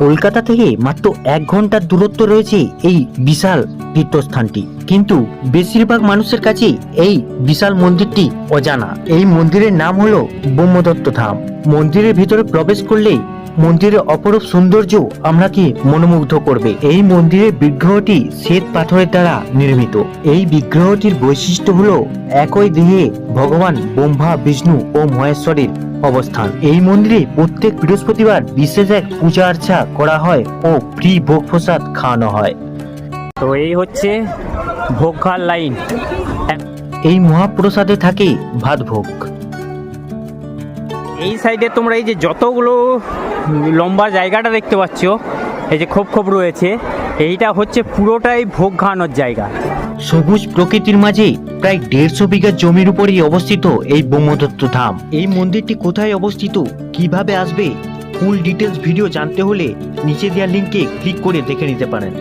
কলকাতা থেকে মাত্র এক ঘণ্টার দূরত্ব রয়েছে এই বিশাল তীর্থস্থানটি। কিন্তু বেশিরভাগ মানুষের কাছে এই বিশাল মন্দিরটি অজানা। এই মন্দিরের নাম হলো ব্রহ্মদত্ত ধাম। মন্দিরের ভিতরে প্রবেশ করলেই মন্দিরের অপরূপ সৌন্দর্য আমরাকে মনোমুগ্ধ করবে। এই মন্দিরের বিগ্রহটি শ্বেত পাথরের দ্বারা নির্মিত। এই বিগ্রহটির বৈশিষ্ট্য হলো একই দেহে ভগবান ব্রহ্মা, বিষ্ণু ও মহেশ্বরের অবস্থান। এই মন্দিরে প্রত্যেক বৃহস্পতিবার বিশেষ এক পূজা আর্চা করা হয় ও ফ্রি ভোগ প্রসাদ খাওয়ানো হয়। তো এই হচ্ছে ভোগ খাওয়ার লাইন। এই মহাপ্রসাদে থাকে ভাত ভোগ। এই সাইডে তোমরা এই যে যতগুলো লম্বা জায়গাটা দেখতে পাচ্ছ এই যে খোপ খোপ রয়েছে এইটা হচ্ছে পুরোটাই ভোগ খাওয়ানোর জায়গা। সবুজ প্রকৃতির মাঝে প্রায় দেড়শো বিঘা জমির উপরেই অবস্থিত এই ব্রহ্মদত্ত ধাম। এই মন্দিরটি কোথায় অবস্থিত কীভাবে আসবে ফুল ডিটেলস ভিডিও জানতে হলে নিচে দেওয়া লিঙ্কে ক্লিক করে দেখে নিতে পারেন।